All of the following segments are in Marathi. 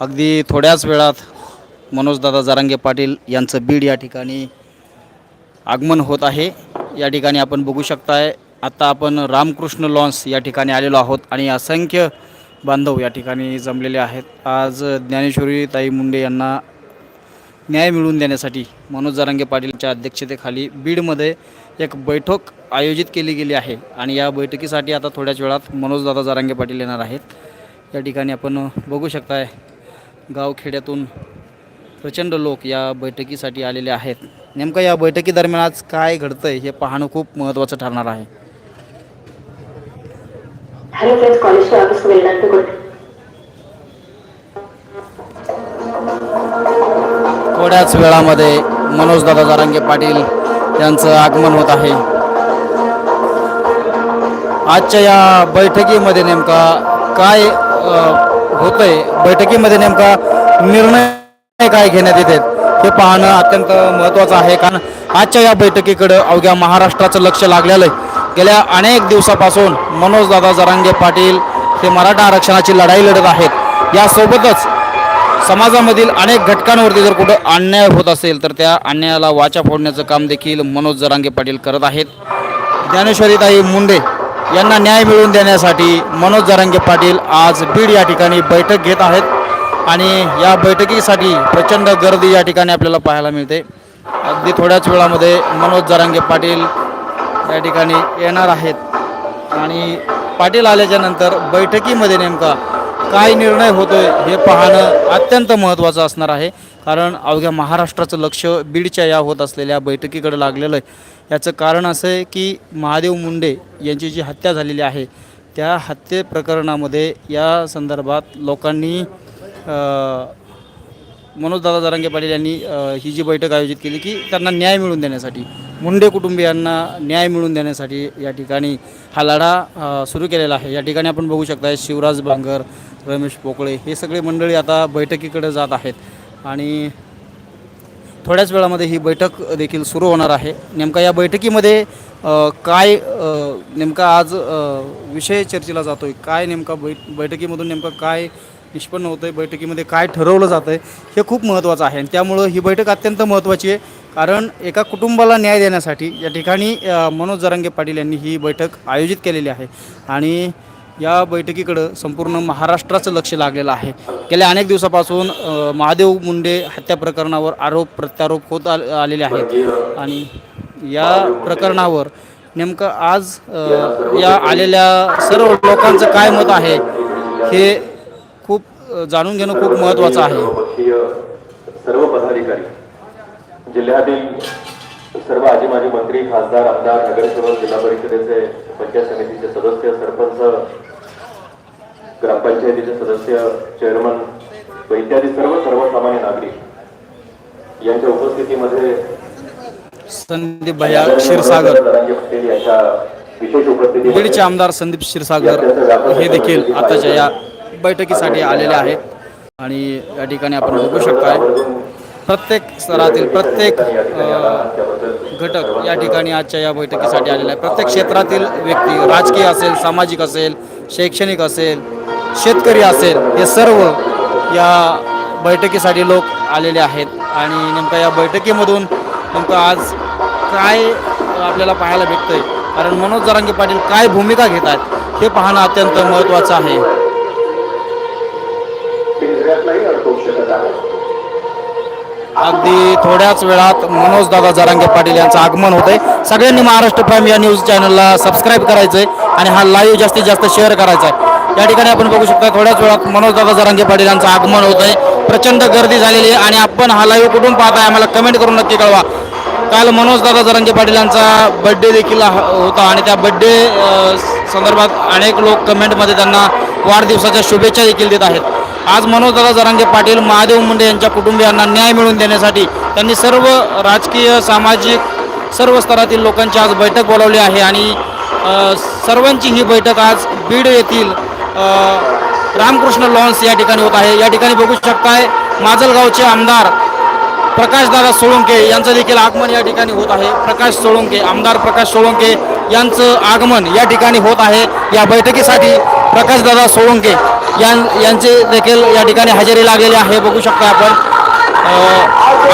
अगदी थोड्याच वेळात मनोजदादा जरांगे पाटील यांचं बीड या ठिकाणी आगमन होत आहे. या ठिकाणी आपण बघू शकताय आत्ता आपण रामकृष्ण लॉन्स या ठिकाणी आलेलो आहोत आणि असंख्य बांधव या ठिकाणी जमलेले आहेत. आज ज्ञानेश्वरी ताई मुंडे यांना न्याय मिळवून देण्यासाठी मनोज जरांगे पाटीलच्या अध्यक्षतेखाली बीडमध्ये एक बैठक आयोजित केली गेली आहे आणि या बैठकीसाठी आता थोड्याच वेळात मनोजदादा जरांगे पाटील येणार आहेत. या ठिकाणी आपण बघू शकताय गावखेड्यातून प्रचंड लोक या बैठकीसाठी आलेले आहेत. नेमकं या बैठकीदरम्यान आज काय घडतंय हे पाहणं खूप महत्त्वाचं ठरणार आहे. थोड्याच वेळामध्ये मनोजदादा जारांगे पाटील यांचं आगमन होत आहे. आजच्या या बैठकीमध्ये नेमका काय होतंय. बैठकीमध्ये नेमका निर्णय काय घेण्यात येते हे पाहणं अत्यंत महत्त्वाचं आहे. कारण आजच्या या बैठकीकडं अवघ्या महाराष्ट्राचं लक्ष लागलेलं आहे. गेल्या अनेक दिवसापासून मनोजदादा जरांगे पाटील हे मराठा आरक्षणाची लढाई लढत आहेत. यासोबतच समाजामधील अनेक घटकांवरती जर कुठं अन्याय होत असेल तर त्या अन्यायाला वाचा फोडण्याचं काम देखील मनोज जरांगे पाटील करत आहेत. ज्ञानेश्वरीताई मुंडे यांना न्याय मिळवून देण्यासाठी मनोज जरांगे पाटील आज बीड या ठिकाणी बैठक घेत आहेत. आणि या बैठकीसाठी प्रचंड गर्दी या ठिकाणी आपल्याला पाहायला मिळते. अगदी थोड्याच वेळामध्ये मनोज जरांगे पाटील या ठिकाणी येणार आहेत. आणि पाटील आल्याच्यानंतर बैठकीमध्ये नेमका काय निर्णय होतोय हे पाहणं अत्यंत महत्त्वाचं असणार आहे. कारण अवघ्या महाराष्ट्राचं लक्ष बीडच्या या होत असलेल्या बैठकीकडे लागलेलं आहे. याचं कारण असं आहे की महादेव मुंडे यांची जी हत्या झालेली आहे त्या हत्ये प्रकरणामध्ये या संदर्भात लोकांनी मनोजदादा जरांगे पाटील यांनी ही जी बैठक आयोजित केली की त्यांना न्याय मिळवून देण्यासाठी मुंडे कुटुंबियांना न्याय मिळवून देण्यासाठी या ठिकाणी हा लढा सुरू केलेला आहे. या ठिकाणी आपण बघू शकता शिवराज भांगर रमेश पोकळे हे सगळे मंडळी आता बैठकीकडे जात आहेत. आणि थोड्याच वेळामध्ये ही बैठक देखील सुरू होणार आहे. नेमका या बैठकीमध्ये काय नेमका आज विषय चर्चेला जातो आहे काय नेमका बै बैठकीमधून नेमकं काय निष्पन्न होतं आहे बैठकीमध्ये काय ठरवलं जातं आहे हे खूप महत्त्वाचं आहे. आणि त्यामुळं ही बैठक अत्यंत महत्त्वाची आहे. कारण एका कुटुंबाला न्याय देण्यासाठी या ठिकाणी मनोज जरांगे पाटील यांनी ही बैठक आयोजित केलेली आहे. आणि या बैठकीकडं संपूर्ण महाराष्ट्राचं लक्ष लागलेलं आहे. गेल्या अनेक दिवसापासून महादेव मुंडे हत्या प्रकरणावर आरोप प्रत्यारोप होत आल आलेले आहेत. आणि या प्रकरणावर नेमकं आज या आलेल्या सर्व लोकांचं काय मत आहे हे जाणून घेणं खूप महत्त्वाचं आहे. सर्व पदाधिकारी जिल्ह्यातील सर्व आजी माजी मंत्री खासदार आमदार नगरसेवक जिल्हा परिषदेचे पंचायत समितीचे सदस्य सरपंच ग्रामपंचायतीचे सदस्य चेअरमन व इत्यादी सर्व सर्वसामान्य नागरिक यांच्या उपस्थितीमध्ये संदीप भैया क्षीरसागर. जरांगे पटेल यांच्या विशेष उपस्थिती आमदार संदीप क्षीरसागर हे देखील आताच्या या बैठकीसाठी आलेले आहेत. आणि या ठिकाणी आपण बघू शकताय प्रत्येक स्तरातील प्रत्येक घटक या ठिकाणी आजच्या या बैठकीसाठी आलेला आहे प्रत्येक क्षेत्रातील व्यक्ती राजकीय असेल सामाजिक असेल शैक्षणिक असेल शेतकरी असेल हे सर्व या बैठकीसाठी लोक आलेले आहेत. आणि नेमका या बैठकीमधून नेमकं आज काय आपल्याला पाहायला भेटतंय? कारण मनोज जरांगे पाटील काय भूमिका घेत आहेत हे पाहणं अत्यंत महत्त्वाचं आहे पिंजऱ्यातलाही अडकवू शकत आहे अगदी थोड्याच वेळात मनोज दादा जरांगे पाटील यांचं आगमन होतंय. सगळ्यांनी महाराष्ट्र प्राईम या न्यूज चॅनलला सबस्क्राईब करायचंय आणि हा लाईव्ह जास्तीत जास्त शेअर करायचा आहे या ठिकाणी आपण बघू शकता थोड्याच वेळात मनोज दादा जरांगे पाटील यांचं आगमन होत आहे प्रचंड गर्दी झालेली आहे आणि आपण हा लाईव्ह कुठून पाहताय आम्हाला कमेंट करून नक्की कळवा. काल मनोज दादा जरांगे पाटील यांचा बड्डे देखील होता आणि त्या बड्डे संदर्भात अनेक लोक कमेंटमध्ये त्यांना वाढदिवसाच्या शुभेच्छा देखील देत आहेत. आज मनोजदादा जरांगे पाटील महादेव मुंडे यांच्या कुटुंबियांना न्याय मिळवून देण्यासाठी त्यांनी सर्व राजकीय सामाजिक सर्व स्तरातील लोकांची आज बैठक बोलावली आहे आणि सर्वांची ही बैठक आज बीड येथील रामकृष्ण लॉन्स या ठिकाणी होत आहे. या ठिकाणी बघू शकताय माजलगावचे आमदार प्रकाशदादा सोळंके यांचं देखील आगमन या ठिकाणी होत आहे. प्रकाश सोळंके आमदार प्रकाश सोळंके यांचं आगमन या ठिकाणी होत आहे. या बैठकीसाठी प्रकाशदादा सोळंके यांचे देखील या ठिकाणी हजेरी लागलेली आहे. बघू शकता आपण. अ,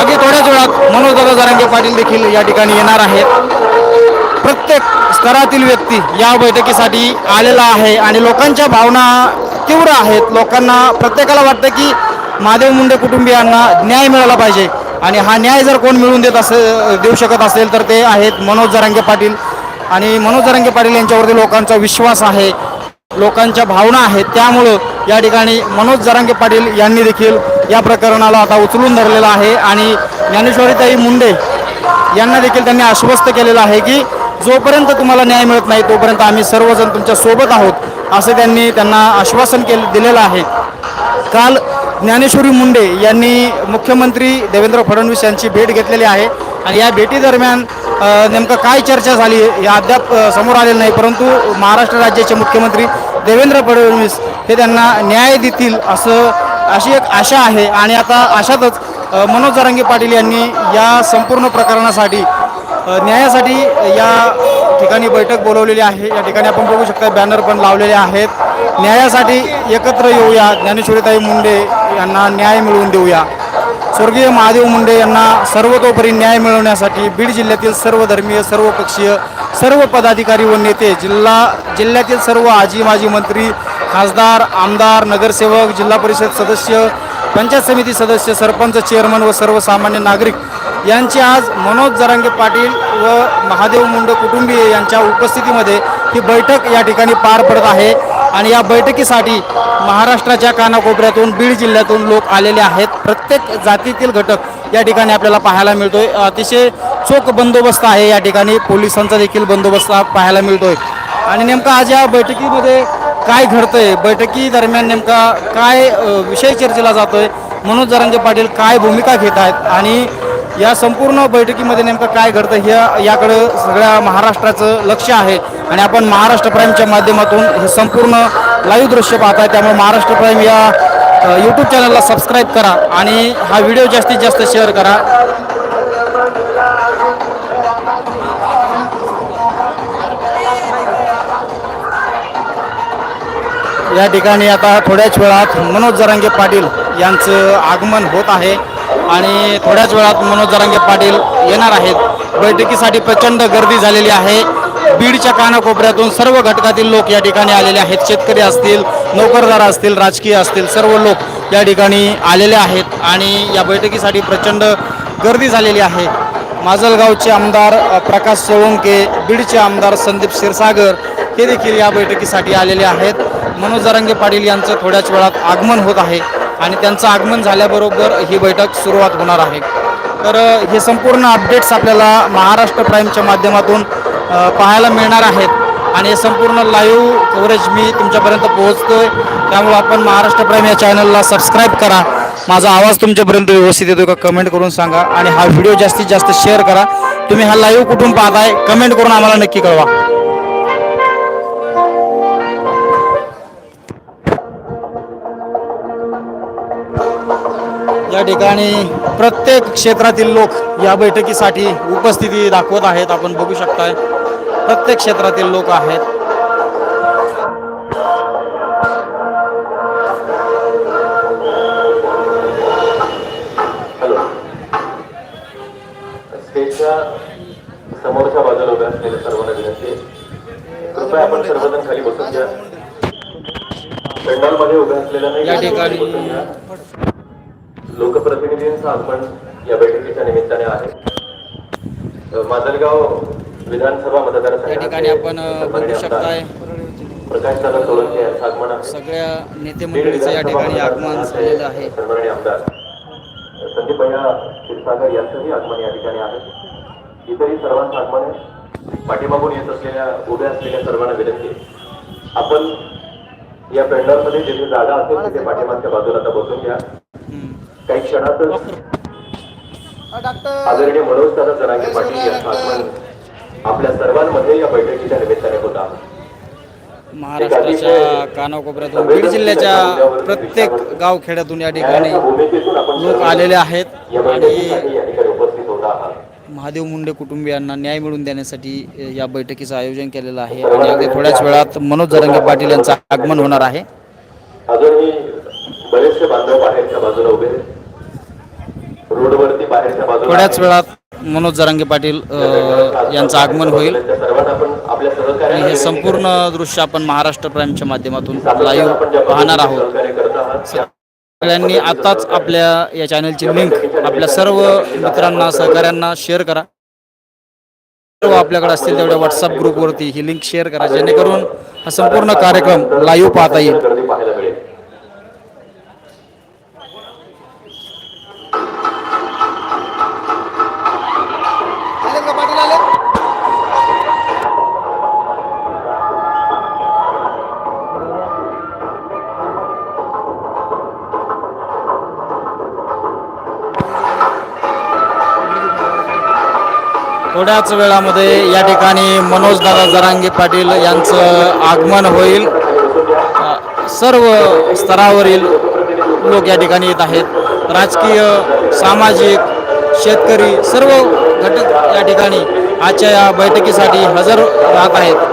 अगदी थोड्याच वेळात मनोज दादा जरांगे पाटील देखील या ठिकाणी येणार आहेत. प्रत्येक स्तरातील व्यक्ती या बैठकीसाठी आलेला आहे आणि लोकांच्या भावना तीव्र आहेत. लोकांना प्रत्येकाला वाटतं की महादेव मुंडे कुटुंबियांना न्याय मिळाला पाहिजे. आणि हा न्याय जर कोण मिळून देत असे देऊ शकत असेल तर ते आहेत मनोज जरांगे पाटील. आणि मनोज जरांगे पाटील यांच्यावरती लोकांचा विश्वास आहे. लोकांच्या भावना आहेत त्यामुळं या ठिकाणी मनोज जरांगे पाटील यांनी देखील या प्रकरणाला आता उचलून धरलेलं आहे आणि ज्ञानेश्वरीताई मुंडे यांना देखील त्यांनी आश्वस्त केलेलं आहे की जोपर्यंत तुम्हाला न्याय मिळत नाही तोपर्यंत आम्ही सर्वजण तुमच्यासोबत आहोत असं त्यांनी त्यांना आश्वासन केले दिलेलं आहे. काल ज्ञानेश्वरी मुंडे यांनी मुख्यमंत्री देवेंद्र फडणवीस यांची भेट घेतलेली आहे आणि या भेटीदरम्यान नेमकं काय चर्चा झाली हे अद्याप समोर आलेलं नाही परंतु महाराष्ट्र राज्याचे मुख्यमंत्री देवेंद्र फडणवीस हे त्यांना न्याय देतील असं अशी एक आशा आहे. आणि आता अशातच मनोज जरांगे पाटील यांनी या संपूर्ण प्रकरणासाठी न्यायासाठी या ठिकाणी बैठक बोलवलेली आहे. या ठिकाणी आपण बघू शकता बॅनर पण लावलेले आहेत. न्यायासाठी एकत्र येऊया. ज्ञानेश्वरीताई मुंडे यांना न्याय मिळवून देऊया. स्वर्गीय महादेव मुंडे यांना सर्वतोपरी न्याय मिळवण्यासाठी बीड जिल्ह्यातील सर्व धर्मीय सर्व पक्षीय सर्व पदाधिकारी व नेते जिल्हा जिल्ह्यातील सर्व आजी माजी मंत्री खासदार आमदार नगरसेवक जिल्हा परिषद सदस्य पंचायत समिती सदस्य सरपंच चेअरमन व सर्वसामान्य नागरिक यांची आज मनोज जरांगे पाटील व महादेव मुंडे कुटुंबीय यांच्या उपस्थितीमध्ये ही बैठक या ठिकाणी पार पडत आहे. आणि या बैठकीसाठी महाराष्ट्राच्या कानाकोपऱ्यातून बीड जिल्ह्यातून लोक आलेले आहेत. प्रत्येक जातीतील घटक या ठिकाणी आपल्याला पाहायला मिळतोय. अतिशय चोख बंदोबस्त आहे या ठिकाणी. पोलिसांचा देखील बंदोबस्त पाहायला मिळतोय. आणि नेमका आज या बैठकीमध्ये काय घडतंय? बैठकी दरम्यान नेमका काय विषय चर्चेला जातोय? मनोज जरांगे पाटील काय भूमिका घेत आहेत? आणि या संपूर्ण बैठकीमध्ये नेमकं काय घडतं ह्या याकडं सगळ्या महाराष्ट्राचं लक्ष आहे. आणि आपण महाराष्ट्र प्राईमच्या माध्यमातून हे संपूर्ण लाईव्ह दृश्य पाहताय. त्यामुळे महाराष्ट्र प्राईम या यूट्यूब चॅनलला सबस्क्राईब करा आणि हा व्हिडिओ जास्तीत जास्त शेअर करा. या ठिकाणी आता थोड्याच वेळात मनोज जरांगे पाटील यांचं आगमन होत आहे. आणि थोड्याच वेळात मनोज जरांगे पाटील येणार आहेत. बैठकीसाठी प्रचंड गर्दी झालेली आहे. बीडच्या कानाकोपऱ्यातून सर्व घटकातील लोक या ठिकाणी आलेले आहेत. शेतकरी असतील नोकरदार असतील राजकीय असतील सर्व लोक या ठिकाणी आलेले आहेत. आणि या बैठकीसाठी प्रचंड गर्दी झालेली आहे. माजलगावचे आमदार प्रकाश सोळंके बीडचे आमदार संदीप क्षीरसागर हे देखील या बैठकीसाठी आलेले आहेत. मनोज जरांगे पाटील यांचं थोड्याच वेळात आगमन होत आहे. आणि त्यांचं आगमन झाल्याबरोबर ही बैठक सुरुवात होणार आहे. तर हे संपूर्ण अपडेट्स आपल्याला महाराष्ट्र प्राईमच्या माध्यमातून पाहायला मिळणार आहेत. आणि हे संपूर्ण लाईव्ह कव्हरेज मी तुमच्यापर्यंत पोहोचतोय. त्यामुळे आपण महाराष्ट्र प्राईम या चॅनलला सबस्क्राईब करा. माझा आवाज तुमच्यापर्यंत व्यवस्थित येतो का कमेंट करून सांगा. आणि हा व्हिडिओ जास्तीत जास्त शेअर करा. तुम्ही हा लाईव्ह कुठून पाहताय कमेंट करून आम्हाला नक्की कळवा. या ठिकाणी प्रत्येक क्षेत्रातील लोक या बैठकीसाठी उपस्थिती दाखवत आहेत. आपण बघू शकताय प्रत्येक क्षेत्रातील लोक आहेत. समोरच्या बाजूला उभ्या असलेल्या सर्वांना विनंती कृपया आपण सर्वजण खाली बसून घ्या. पेंडॉलमध्ये उभ्या असलेल्या नाही या खाली ठिकाणी बसून घ्या. लोकप्रतिनिधींचं आगमन या बैठकीच्या निमित्ताने आहे. माजलगाव विधानसभा ठिकाणी आपण बघू प्रकाशदादा सोळंके यांचं आगमन सगळ्या नेते मंडळीचं या ठिकाणी आगमन मतदारसंघाचे झालेलं आहे. सन्माननीय आमदार संदीप भैया क्षीरसागर यांचंही आगमन या ठिकाणी आहे. इतरही सर्वांचं आगमन आहे. पाठीमागून येत असलेल्या उभ्या असलेल्या सर्वांना विनंती. आपण या पेंडॉलमध्ये जिथे जागा असेल तिथे पाठीमागच्या बाजूला आता बसून घ्या. काही क्षणातच आदरणीय मनोज दादा जरांगे पाटील यांचं आगमन आपल्या सर्वांमध्ये या बैठकीच्या निमित्ताने होत आहे. महाराष्ट्राच्या कानाकोपऱ्यातून बीड जिल्ह्याच्या प्रत्येक गावखेड्यातून या ठिकाणी लोक आलेले आहेत आणि आहात. महादेव मुंडे कुटुंबियांना न्याय मिळवून देण्यासाठी या बैठकीचं आयोजन केलेलं आहे आणि अगदी थोड्याच वेळात मनोज जरंगे पाटील यांचं आगमन होणार आहे. अजूनही बरेचसे बांधव बाहेरच्या बाजूला उभे आहेत. रोडवरती बाहेरच्या बाजूला थोड्याच. वेळात मनोज जरांगे पाटील यांचं आगमन होईल. आणि हे संपूर्ण दृश्य आपण महाराष्ट्र प्राईमच्या माध्यमातून लाईव्ह पाहणार आहोत. सगळ्यांनी आताच आपल्या या चॅनलची लिंक आपल्या सर्व मित्रांना सहकाऱ्यांना शेअर करा. सर्व आपल्याकडे असतील तेवढ्या व्हॉट्सअप ग्रुपवरती ही लिंक शेअर करा जेणेकरून हा संपूर्ण कार्यक्रम लाईव्ह पाहता येईल. थोड्याच वेळामध्ये या ठिकाणी मनोज दादा जरांगे पाटील यांचं आगमन होईल. सर्व स्तरावरील लोक या ठिकाणी येत आहेत. राजकीय सामाजिक शेतकरी सर्व घटक या ठिकाणी आजच्या या बैठकीसाठी हजर राहत आहेत.